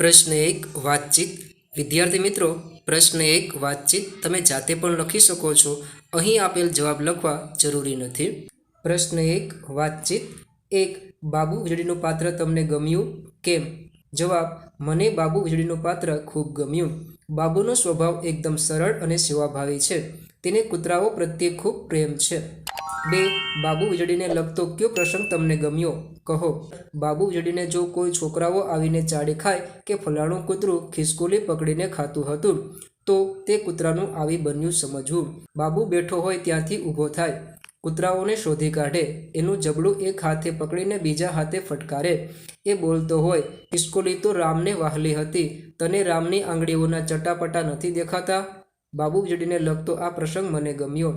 પ્રશ્ન એક, વાતચીત. વિદ્યાર્થી મિત્રો, પ્રશ્ન એક, વાતચીત તમે જાતે પણ લખી શકો છો. અહીં આપેલ જવાબ લખવા જરૂરી નથી. પ્રશ્ન એક, વાતચીત. એક, બાબુ વીજળીનું પાત્ર તમને ગમ્યું? કેમ? જવાબ, મને બાબુ વીજળીનું પાત્ર ખૂબ ગમ્યું. બાબુનો સ્વભાવ એકદમ સરળ અને સેવાભાવી છે. તેને કૂતરાઓ પ્રત્યે ખૂબ પ્રેમ છે. બે, બાબુ વીજળીને લગતો કયો પ્રસંગ તમને ગમ્યો? કહો. બાબુ જડીને જો કોઈ છોકરાઓ આવીને ચાડી ખાય કે ફલાણું કૂતરું ખિસકોલી પકડીને ખાતું હતું, તો તે કૂતરાનું આવી બન્યું સમજવું. બાબુ બેઠો હોય ત્યાંથી ઊભો થાય. કૂતરાઓને શોધી કાઢે. એનું જબડું એક હાથે પકડીને બીજા હાથે ફટકારે. એ બોલતો હોય, ખિસકોલી તો રામને વાહલી હતી. તને રામની આંગળીઓના ચટાપટા નથી દેખાતા? બાબુ જડીને લગતો આ પ્રસંગ મને ગમ્યો.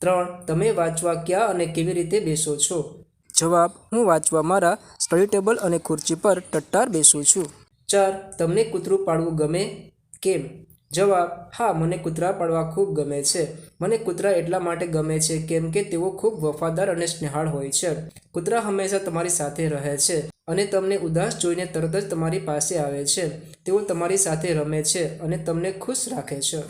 ત્રણ, તમે વાંચવા ક્યાં અને કેવી રીતે બેસો છો? જવાબ, હું વાંચવા મારા સ્ટડી ટેબલ અને ખુરચી પર ટટ્ટાર બેસું છું. ચાર, તમને કૂતરું પાળવું ગમે? કેમ? જવાબ, હા, મને કૂતરા પાળવા ખૂબ ગમે છે. મને કૂતરા એટલા માટે ગમે છે કેમ કે તેઓ ખૂબ વફાદાર અને સ્નેહાળ હોય છે. કૂતરા હંમેશા તમારી સાથે રહે છે અને તમને ઉદાસ જોઈને તરત જ તમારી પાસે આવે છે. તેઓ તમારી સાથે રમે છે અને તમને ખુશ રાખે છે.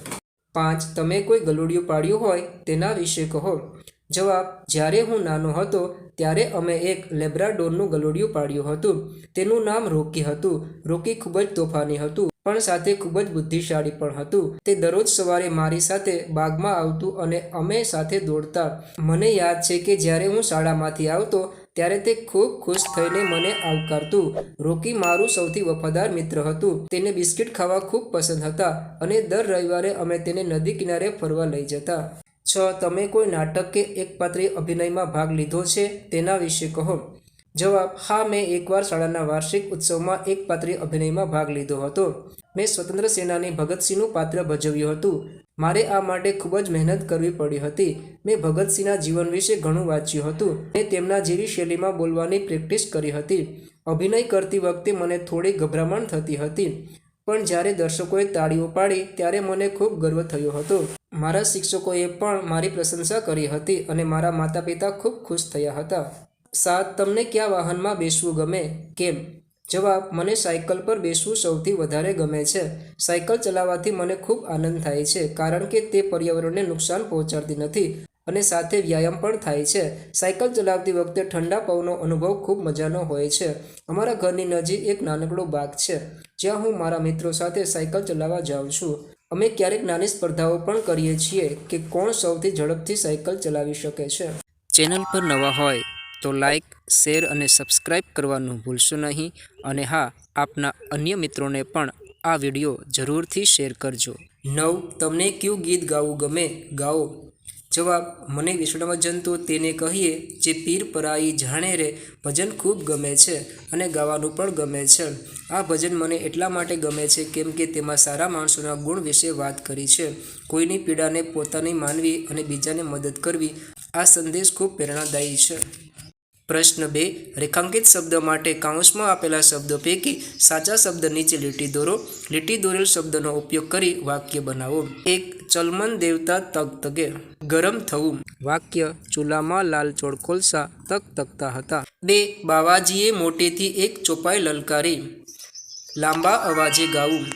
પાંચ, તમે કોઈ ગલુડિયું પાડ્યું હોય તેના વિશે કહો. જવાબ, જ્યારે હું નાનો હતો ત્યારે અમે એક લેબ્રાડોરનું ગલુડિયું પાડ્યું હતું. તેનું નામ રોકી હતું. રોકી ખૂબ જ તોફાની હતું, પણ સાથે ખૂબ જ બુદ્ધિશાળી પણ હતું. તે દરરોજ સવારે મારી સાથે બાગમાં આવતું અને અમે સાથે દોડતા. મને યાદ છે કે જ્યારે હું શાળામાંથી આવતો, ત્યારે તે ખૂબ ખુશ થઈને મને આવકારતું. રોકી મારું સૌથી વફાદાર મિત્ર હતું. તેને બિસ્કિટ ખાવા ખૂબ પસંદ હતા અને દર રવિવારે અમે તેને નદી કિનારે ફરવા લઈ જતા. છ, તમે કોઈ નાટક કે એકપાત્રીય અભિનયમાં ભાગ લીધો છે તેના વિશે કહો. જવાબ, હા, મેં એકવાર શાળાના વાર્ષિક ઉત્સવમાં એકપાત્રીય અભિનયમાં ભાગ લીધો હતો. મેં સ્વતંત્ર સેનાની ભગતસિંહનું પાત્ર ભજવ્યું હતું. મારે આ માટે ખૂબ જ મહેનત કરવી પડી હતી. મેં ભગતસિંહના જીવન વિશે ઘણું વાંચ્યું હતું. મેં તેમના જેવી શૈલીમાં બોલવાની પ્રેક્ટિસ કરી હતી. અભિનય કરતી વખતે મને થોડી ગભરામણ થતી હતી. પણ જ્યારે દર્શકોએ તાળીઓ પાડી, ત્યારે મને ખૂબ ગર્વ થયો હતો. મારા શિક્ષકોએ પણ મારી પ્રશંસા કરી હતી અને મારા માતા પિતા ખૂબ ખુશ થયા હતા. સાત તમને કયા વાહનમાં બેસવું ગમે? કેમ? જવાબ, મને સાયકલ પર બેસવું સૌથી વધારે ગમે છે. સાયકલ ચલાવવાથી મને ખૂબ આનંદ થાય છે, કારણ કે તે પર્યાવરણને નુકસાન પહોંચાડતી નથી અને સાથે વ્યાયામ પણ થાય છે. સાયકલ ચલાવતી વખતે ઠંડા પવનનો અનુભવ ખૂબ મજાનો હોય છે. અમારા ઘરની નજીક એક નાનકડો બાગ છે. જ્યાં હું મારા મિત્રો સાથે સાયકલ ચલાવવા જાઉં છું. અમે ક્યારેક નાની સ્પર્ધાઓ પણ કરીએ છીએ કે કોણ સૌથી ઝડપથી સાયકલ ચલાવી શકે છે. ચેનલ પર નવા હોય તો લાઈક શેર અને સબસ્ક્રાઈબ કરવાનું ભૂલશો નહીં અને હા આપના અન્ય મિત્રોને પણ આ વીડિયો જરૂરથી શેર કરજો. નવ તમને કયું ગીત ગાવું ગમે? ગાઓ. જવાબ, મને વિષ્ણુવજન તો તેને કહીએ જે પીર પરાઈ જાણે રે, ભજન ખૂબ ગમે છે અને ગાવાનું પણ ગમે છે. આ ભજન મને એટલા માટે ગમે છે કેમ કે તેમાં સારા માણસોના ગુણ વિશે વાત કરી છે. કોઈની પીડાને પોતાની માનવી અને બીજાને મદદ કરવી આ સંદેશ ખૂબ પ્રેરણાદાયી છે. પ્રશ્ન બે, રેખાંકિત શબ્દ માટે કાઉન્સમાં આપેલા શબ્દો પૈકી સાચા શબ્દ નીચે લીટી દોરો. લીટી દોરેલ શબ્દનો ઉપયોગ કરી વાક્ય બનાવો. એક, ચલમન દેવતા તગ તગે. ગરમ થવું. વાક્ય, ચૂલામાં લાલ ચોળ કોલસા તક તકતા હતા. બે, બાવાજીએ મોટેથી એક ચોપાઈ લલકારી. લાંબા અવાજે ગાવું.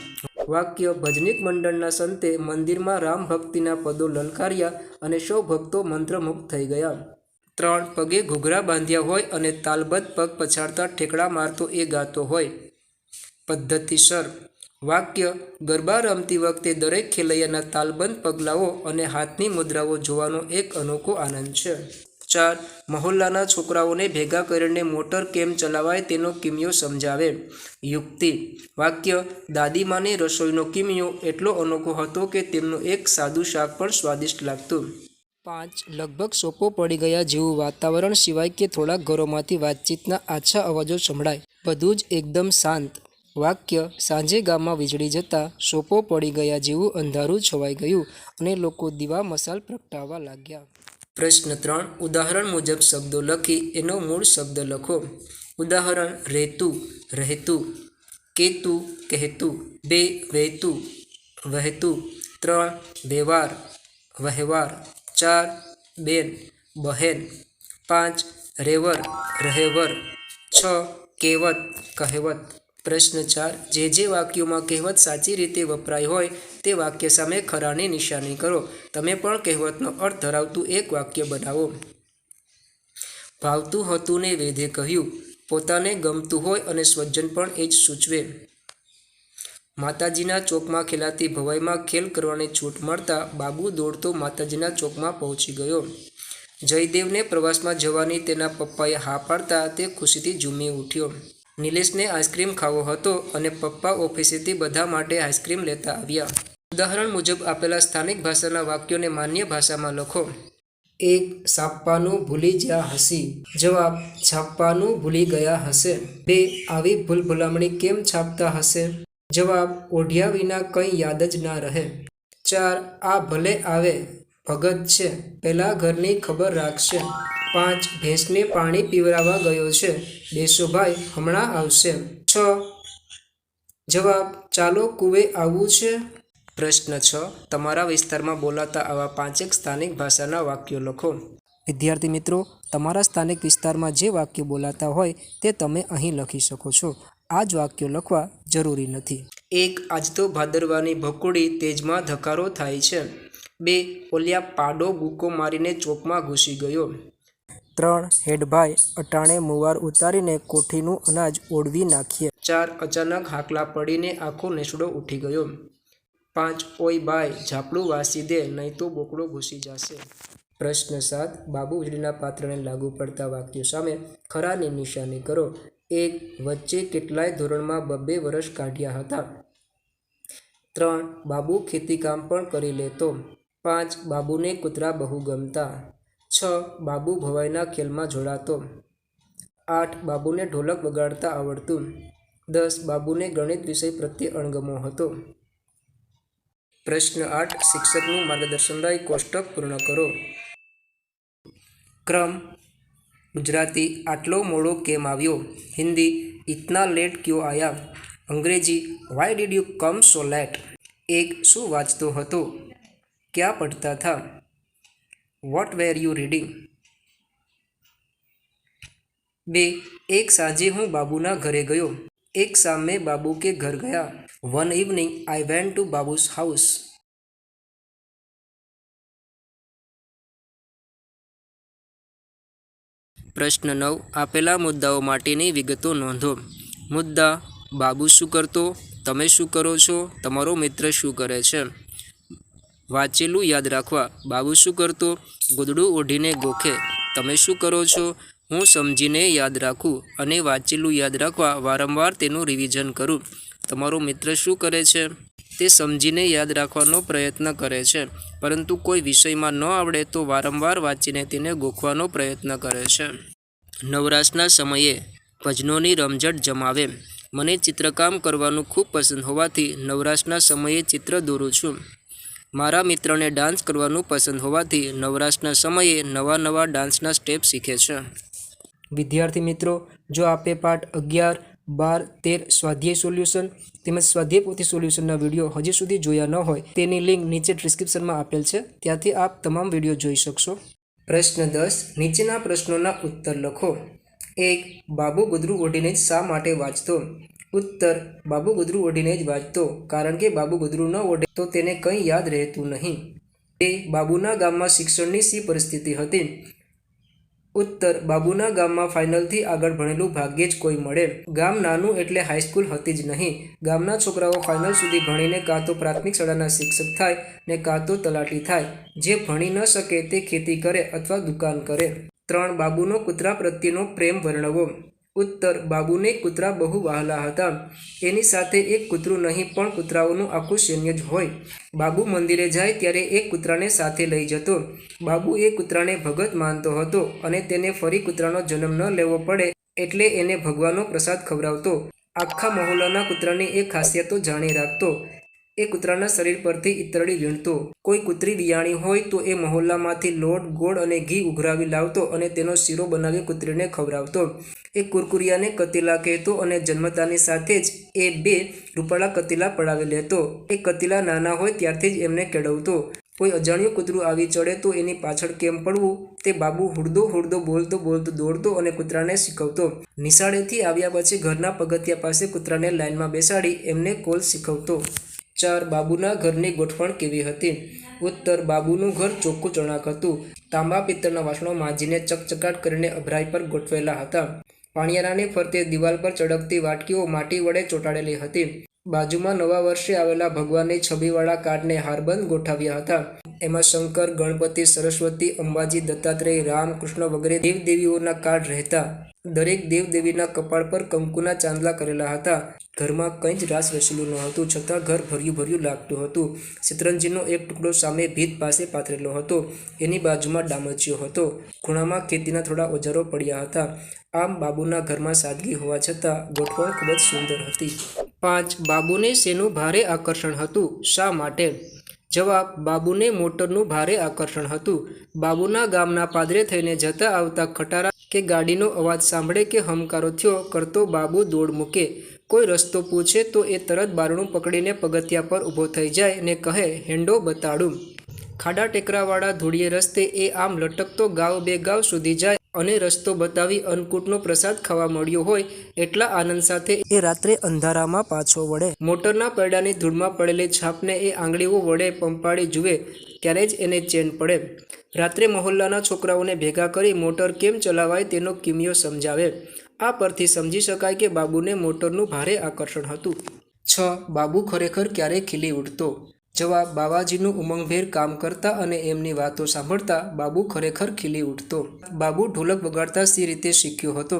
વાક્ય, ભજનીક મંડળના સંતે મંદિરમાં રામ ભક્તિના પદો લલકાર્યા અને સૌ ભક્તો મંત્રમુગ્ધ થઈ ગયા. ત્રણ પગે ઘૂઘરા બાંધ્યા હોય અને તાલબદ્ધ પગ પછાડતા ઠેકડા મારતો એ ગાતો હોય. પદ્ધતિસર. વાક્ય, ગરબા રમતી વખતે દરેક ખેલૈયાના તાલબંધ પગલાઓ અને હાથની મુદ્રાઓ જોવાનો એક અનોખો આનંદ છે. ચાર, મહોલ્લાના છોકરાઓને ભેગા કરીને મોટર કેમ ચલાવાય તેનો કિમિયો સમજાવે. યુક્તિ. વાક્ય, દાદીમાની રસોઈનો કિમિયો એટલો અનોખો હતો કે તેમનું એક સાદું શાક પણ સ્વાદિષ્ટ લાગતું. પાંચ લગભગ સોપો પડી ગયા જેવું વાતાવરણ સિવાય કે થોડાક ઘરોમાંથી વાતચીતના આછા અવાજો સંભળાય. બધું જ એકદમ શાંત. વાક્ય સાંજે ગામમાં વીજળી જતાં સોપો પડી ગયા જેવું અંધારું છવાઈ ગયું અને લોકો દીવા મસાલ પ્રગટાવવા લાગ્યા. પ્રશ્ન ત્રણ, ઉદાહરણ મુજબ શબ્દો લખી એનો મૂળ શબ્દ લખો. ઉદાહરણ રહેતું રહેતું, કેતું, કહેતું, બે વહેતું વહેતું. ત્રણ, વ્યવહાર વહેવાર ચાર, બેન, બહેન, પાંચ રેવર રહેવર, છ, કહેવત કહેવત. પ્રશ્ન ચાર, જે જે વાક્યોમાં કહેવત સાચી રીતે વપરાય હોય તે વાક્ય સામે ખરાની નિશાની કરો. તમે પણ કહેવતનો અર્થ ધરાવતું એક વાક્ય બનાવો. ભાવતું હતું ને વેધે કહ્યું. પોતાને ગમતું હોય અને સ્વજન પણ એ જ સૂચવે. માતાજીના ચોકમાં ખેલાતી ભવાઈમાં ખેલ કરવાની છૂટ મળતા બાબુ દોડતો માતાજીના ચોકમાં પહોંચી ગયો. જયદેવને પ્રવાસમાં જવાની તેના પપ્પાએ હા પાડતા તે ખુશીથી ઝૂમી ઉઠ્યો. નિલેશને આઈસ્ક્રીમ ખાવો હતો અને પપ્પા ઓફિસેથી બધા માટે આઈસ્ક્રીમ લેતા આવ્યા. ઉદાહરણ મુજબ આપેલા સ્થાનિક ભાષાના વાક્યોને માન્ય ભાષામાં લખો. એક સાપવાનું ભૂલી જ્યાં હસી. જવાબ, છાપવાનું ભૂલી ગયા હશે. બે, આવી ભૂલ ભલામણી કેમ છાપતા હશે? જવાબ, ઓઢ્યા વિના કંઈ યાદ જ ના રહે. ચાર, આ ભલે આવે, ભગત છે પહેલાં ઘરની ખબર રાખશે. પાંચ, ભેંસને પાણી પીવડાવવા ગયો છે દેશુભાઈ હમણાં આવશે. છ, જવાબ, ચાલો કુવે આવવું છે. પ્રશ્ન છ, તમારા વિસ્તારમાં બોલાતા આવા પાંચેક સ્થાનિક ભાષાના વાક્યો લખો. વિદ્યાર્થી મિત્રો, તમારા સ્થાનિક વિસ્તારમાં જે વાક્યો બોલાતા હોય, તે તમે અહીં લખી શકો છો. આ જ વાક્યો લખવા જરૂરી નથી. એક આજ તો ભાદરવાની ભકુડી તેજમાં ધકારો થાય છે. બે ઓલિયા પાડો ગુકો મારીને ચોકમાં ઘૂસી ગયો. ત્રણ હેડભાઈ અટાણે મુવાર ઉતારીને કોઠીનું અનાજ ઓળવી નાખીએ. ચાર અચાનક હાકલા પડીને આખો નેસડો ઉઠી ગયો. પાંચ ઓય બાય ઝાપડું વાસી દે નહીં તો બોકડો ઘૂસી જશે. પ્રશ્ન સાત બાબુ ઉજળીના પાત્રને લાગુ પડતા વાક્યો સામે ખરાની નિશાની કરો. એક વચ્ચે કેટલાય ધોરણમાં બબ્બે વર્ષ કાઢ્યા હતા. ત્રણ, બાબુ ખેતીકામ પણ કરી લેતો. પાંચ, બાબુને કૂતરા બહુ ગમતા. છ, બાબુ ભવાઈના ખેલમાં જોડાતો. આઠ, બાબુને ઢોલક વગાડતા આવડતું. દસ, બાબુને ગણિત વિષય પ્રત્યે અણગમો હતો. પ્રશ્ન આઠ, શિક્ષકનું માર્ગદર્શન લઈ કોષ્ટક પૂર્ણ કરો. ક્રમ ગુજરાતી આટલો મોડો કેમ આવ્યો? હિન્દી, ઇતના લેટ ક્યો આયા? અંગ્રેજી why did you come so late એક શું વાંચતો હતો? ક્યાં પડતા થા? વોટ વેર યુ રીડિંગ બે, એક સાંજે હું બાબુના ઘરે ગયો. એક સામે બાબુ કે ઘર ગયા. One evening I went to Babu's house પ્રશ્ન નવ. આપેલા મુદ્દાઓ માટેની વિગતો નોંધો. મુદ્દા, બાબુ શું કરતો? તમે શું કરો છો? તમારો મિત્ર શું કરે છે? વાંચેલું યાદ રાખવા. બાબુ શું કરતો? ગોદડું ઓઢીને ગોખે. તમે શું કરો છો? હું સમજીને યાદ રાખું. અને વાંચેલું યાદ રાખવા વારંવાર તેનું રિવિઝન કરું. તમારો મિત્ર શું કરે છે? તે સમજીને યાદ રાખવાનો પ્રયત્ન કરે છે. પરંતુ કોઈ વિષયમાં ન આવડે તો વારંવાર વાંચીને તેને ગોખવાનો પ્રયત્ન કરે છે. નવરાશના સમયે ભજનોની રમઝટ જમાવે. મને ચિત્રકામ કરવાનું ખૂબ પસંદ હોવાથી નવરાશના સમયે ચિત્ર દોરું છું. મારા મિત્રને ડાન્સ કરવાનું પસંદ હોવાથી નવરાશના સમયે નવા નવા ડાન્સના સ્ટેપ શીખે છે. વિદ્યાર્થી મિત્રો, જો આપે પાઠ અગિયાર બાર, તેર સ્વાધ્યાય સોલ્યુશન તેમજ સ્વાધ્યાય પોથી સોલ્યુશનના વીડિયો હજી સુધી જોયા ન હોય તેની લિંક નીચે ડિસ્ક્રિપ્શનમાં આપેલ છે. ત્યાંથી આપ તમામ વીડિયો જોઈ શકશો. પ્રશ્ન દસ, નીચેના પ્રશ્નોના ઉત્તર લખો. એક, બાબુ ગુદરું ઓઢીને જ શા માટે વાંચતો? ઉત્તર, બાબુ ગુદરું ઓઢીને જ વાંચતો, કારણ કે બાબુ ગુદરું ન ઓઢે તો તેને કંઈ યાદ રહેતું નહીં. બે, બાબુના ગામમાં શિક્ષણની શી પરિસ્થિતિ હતી? ઉત્તર, બાબુના ગામમાં ફાઇનલથી આગળ ભણેલું ભાગ્યે જ કોઈ મળે. ગામ નાનું એટલે હાઈસ્કૂલ હતી જ નહીં. ગામના છોકરાઓ ફાઇનલ સુધી ભણીને કાં તો પ્રાથમિક શાળાના શિક્ષક થાય ને કાં તો તલાટી થાય. જે ભણી ન શકે તે ખેતી કરે અથવા દુકાન કરે. ત્રણ, બાબુનો કૂતરા પ્રત્યેનો પ્રેમ વર્ણવો. ઉત્તર. બાબુને કૂતરા બહુ વહાલા હતા. એની સાથે એક કૂતરું નહીં, પણ કૂતરાઓનું આખું સૈન્ય જ હોય. બાબુ મંદિરે જાય ત્યારે એક કૂતરાને સાથે લઈ જતો. બાબુ એ કૂતરાને ભગત માનતો હતો અને તેને ફરી કૂતરાનો જન્મ ન લેવો પડે એટલે એને ભગવાનનો પ્રસાદ ખવડાવતો. આખા મહોલ્લાના કૂતરાની એ ખાસિયતો જાણી રાખતો. એ કૂતરાના શરીર પરથી ઇતરડી વીણતો. કોઈ કૂતરી વિયાણી હોય તો એ મહોલ્લામાંથી લોટ, ગોળ અને ઘી ઉઘરાવી લાવતો અને તેનો શીરો બનાવી કૂતરીને ખવડાવતો. એ કુરકુરિયાને કતીલા કહેતો અને જન્મતાની સાથે જ એ બે રૂપાળા કતીલા પડાવી લેતો. એ કતીલા નાના હોય ત્યારથી જ એમને કેળવતો. કોઈ અજાણ્યું કૂતરું આવી ચડે તો એની પાછળ કેમ પડવું? તે બાબુ હુડદો હુડદો બોલતો બોલતો દોડતો અને કૂતરાને શીખવતો. નિશાળેથી આવ્યા પછી ઘરના પગથિયા પાસે કૂતરાને લાઇનમાં બેસાડી એમને કોલ શીખવતો. ચાર બાબુના ઘરની ગોઠવણ કેવી હતી? ઉત્તર, બાબુનું ઘર ચોખ્ખું ચણાક હતું. તાંબા પિત્તળના વાસણો માજીને ચકચકાટ કરીને અભરાઈ પર ગોઠવેલા હતા. પાણિયારાની ફરતે દિવાલ પર ચડકતી વાટકીઓ માટી વડે ચોંટાડેલી હતી. બાજુમાં નવા વર્ષે આવેલા ભગવાનની છબીવાળા કાર્ડને હારબંધ ગોઠવ્યા હતા. એમાં શંકર, ગણપતિ, સરસ્વતી, અંબાજી, દત્તાત્રેય, રામ, કૃષ્ણ વગેરે દેવદેવીઓના કાર્ડ રહેતા. દરેક દેવદેવીના કપાળ પર કંકુના ચાંદલા કરેલા હતા. ઘરમાં કંઈ જ રાસ રચેલું ન હતું છતાં ઘર ભર્યું ભર્યું લાગતું હતું. શેતરંજીનો એક ટુકડો સામે ભીત પાસે પાથરેલો હતો. એની બાજુમાં ડામચિયો હતો. ખૂણામાં ખેતીના થોડા ઓજારો પડ્યા હતા. આમ બાબુના ઘરમાં સાદગી હોવા છતાં ગોઠવણ ખૂબ જ સુંદર હતી. પાંચ, બાબુને શેનું ભારે આકર્ષણ હતું? શા માટે? જવાબ, બાબુને મોટરનું ભારે આકર્ષણ હતું. બાબુના ગામના પાદરે થઈને જતા આવતા ખટારા કે ગાડીનો અવાજ સાંભળે કે હમકારો થયો કરતો બાબુ દોડ મૂકે. કોઈ રસ્તો પૂછે તો એ તરત બારણું પકડીને પગથિયા પર ઊભો થઈ જાય ને કહે, હેંડો બતાડું. ખાડા ટેકરાવાળા ધૂળીએ રસ્તે એ આમ લટકતો ગાવ બે ગાવ સુધી જાય અને રસ્તો બતાવી અન્નકૂટનો પ્રસાદ ખાવા મળ્યો હોય એટલા આનંદ સાથે એ રાત્રે અંધારામાં પાછો વળે. મોટરના પૈડાની ધૂળમાં પડેલી છાપને એ આંગળીઓ વડે પંપાળી જુએ ત્યારે જ એને ચેન પડે. રાત્રે મહોલ્લાના છોકરાઓને ભેગા કરી મોટર કેમ ચલાવાય તેનો કિમિયો સમજાવે. આ પરથી સમજી શકાય કે બાબુને મોટરનું ભારે આકર્ષણ હતું. છ. બાબુ ખરેખર ક્યારેય ખીલી ઉઠતો? જવાબ, બાવાજીનું ઉમંગભેર કામ કરતા અને એમની વાતો સાંભળતા બાબુ ખરેખર ખીલી ઉઠતો. બાબુ ઢોલક વગાડતા સી રીતે શીખ્યો હતો.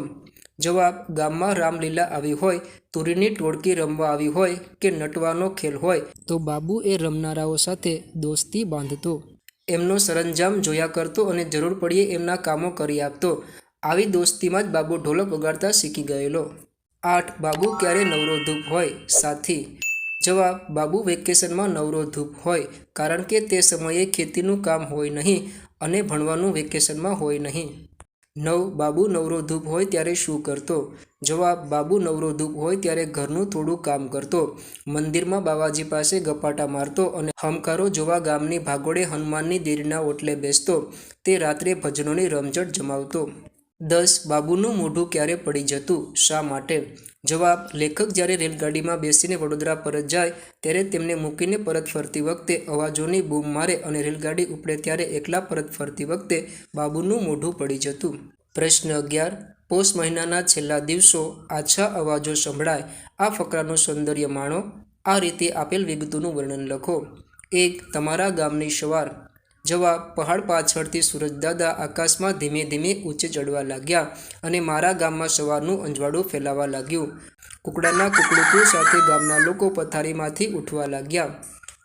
જવાબ, ગામમાં રામલીલા આવી હોય, તુરીની ટોળકી રમવા આવી હોય કે નટવાનો ખેલ હોય, તો બાબુ એ રમનારાઓ સાથે દોસ્તી બાંધતો. એમનો સરંજામ જોયા કરતો અને જરૂર પડીએ એમના કામો કરી આપતો. આવી દોસ્તીમાં જ બાબુ ઢોલક વગાડતા શીખી ગયેલો. આઠ, બાબુ ક્યારે નવરો ધૂપ હોય, સાથી? જવાબ, બાબુ, વેકેશનમાં નવરો ધૂપ હોય, કારણ કે તે સમયે ખેતીનું કામ હોય નહીં અને ભણવાનું વેકેશનમાં હોય નહીં. નવ, બાબુ, નવરો ધૂપ હોય ત્યારે શું કરતો? જવાબ, બાબુ, નવરો ધૂપ હોય ત્યારે ઘરનું થોડું કામ કરતો, મંદિરમાં બાવાજી પાસે ગપાટા મારતો અને હમકારો જોવા ગામની ભાગોળે હનુમાનની દેરીના ઓટલે બેસતો, તે રાત્રે ભજનોની રમઝટ જમાવતો. દસ, બાબુનું મોઢું ક્યારે પડી જતું? શા માટે? જવાબ, લેખક જ્યારે રેલગાડીમાં બેસીને વડોદરા પરત જાય, ત્યારે તેમને મૂકીને પરત ફરતી વખતે અવાજોની બૂમ મારે અને રેલગાડી ઉપડે ત્યારે એકલા પરત ફરતી વખતે બાબુનું મોઢું પડી જતું. પ્રશ્ન અગિયાર, પોષ મહિનાના છેલ્લા દિવસો આછા અવાજો સંભળાય, આ ફકરાનું સૌંદર્ય માણો, આ રીતે આપેલ વિગતોનું વર્ણન લખો. એક, તમારા ગામની સવાર. જવાબ પહાડ પાછળથી સૂરજદાદા આકાશમાં ધીમે ધીમે ઊંચે ચડવા લાગ્યા અને મારા ગામમાં સવારનું અંજવાળું ફેલાવા લાગ્યું. કુકડાના કુકડુકુ સાથે ગામના લોકો પથારીમાંથી ઉઠવા લાગ્યા.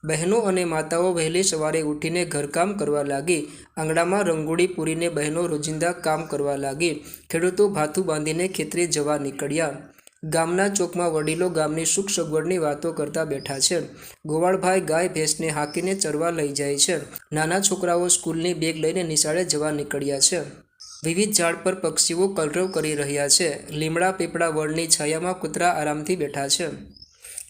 બહેનો અને માતાઓ વહેલી સવારે ઉઠીને ઘરકામ કરવા લાગી. આંગણામાં રંગોળી પૂરીને બહેનો રોજિંદા કામ કરવા લાગી. ખેડૂતો ભાથું બાંધીને ખેતરે જવા નીકળ્યા. ગામના ચોકમાં વડીલો ગામની સુખ સગવડની વાતો કરતા બેઠા છે. ગોવાળભાઈ ગાય ભેંસને હાંકીને ચરવા લઈ જાય છે. નાના છોકરાઓ સ્કૂલની બેગ લઈને નિશાળે જવા નીકળ્યા છે. વિવિધ ઝાડ પર પક્ષીઓ કલરવ કરી રહ્યા છે. લીમડા પીપળા વડની છાયામાં કૂતરા આરામથી બેઠા છે.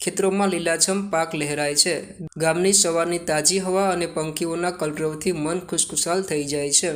ખેતરોમાં લીલાછમ પાક લહેરાય છે. ગામની સવારની તાજી હવા અને પંખીઓના કલરવથી મન ખુશખુશાલ થઈ જાય છે.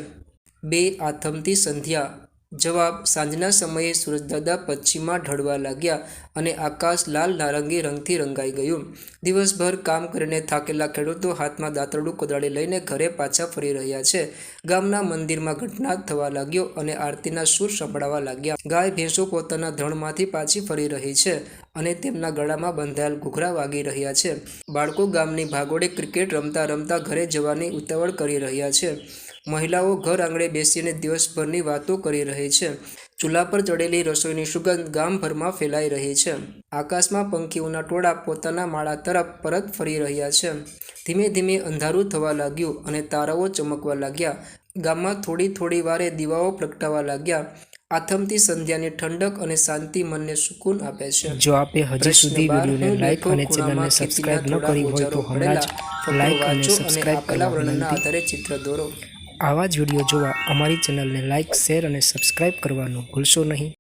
બે આથમતી સંધ્યા જવાબ, સાંજના સમયે સૂરજદાદા પશ્ચિમમાં ઢળવા લાગ્યા અને આકાશ લાલ નારંગી રંગથી રંગાઈ ગયું. દિવસભર કામ કરીને થાકેલા ખેડૂતો હાથમાં દાંતરડું કોદાળી લઈને ઘરે પાછા ફરી રહ્યા છે. ગામના મંદિરમાં ઘટના થવા લાગ્યો અને આરતીના સૂર સંભળાવા લાગ્યા. ગાય ભેંસો પોતાના ધણમાંથી પાછી ફરી રહી છે અને તેમના ગળામાં બંધાયેલ ઘૂઘરા વાગી રહ્યા છે. બાળકો ગામની ભાગોળે ક્રિકેટ રમતા રમતા ઘરે જવાની ઉતાવળ કરી રહ્યા છે. મહિલાઓ ઘર આંગણે બેસીને દિવસભરની વાતો કરી રહી છે. ચૂલા પર ચડેલી રસોઈની સુગંધ ગામભરમાં ફેલાઈ રહી છે. આકાશમાં પંખીઓના ટોળા પોતાના માળા તરફ પરત ફરી રહ્યા છે. ધીમે ધીમે અંધારું થવા લાગ્યું અને તારાઓ ચમકવા લાગ્યા. ગામમાં થોડી થોડી વારે દીવાઓ પ્રગટાવા લાગ્યા. આથમતી સંધ્યાની ઠંડક અને શાંતિ મનને સુકૂન આપે છે. જો આપે હજી સુધી વિડીયોને લાઈક અને ચેનલને સબસ્ક્રાઇબ ન કરી હોય તો હમણાં જ લાઈક અને સબસ્ક્રાઇબ કરવા વિનંતી. આધારે ચિત્ર દોરો. આવા જ વીડિયો જોવા અમારી ચેનલને લાઇક શેર અને સબસ્ક્રાઇબ કરવાનું ભૂલશો નહીં.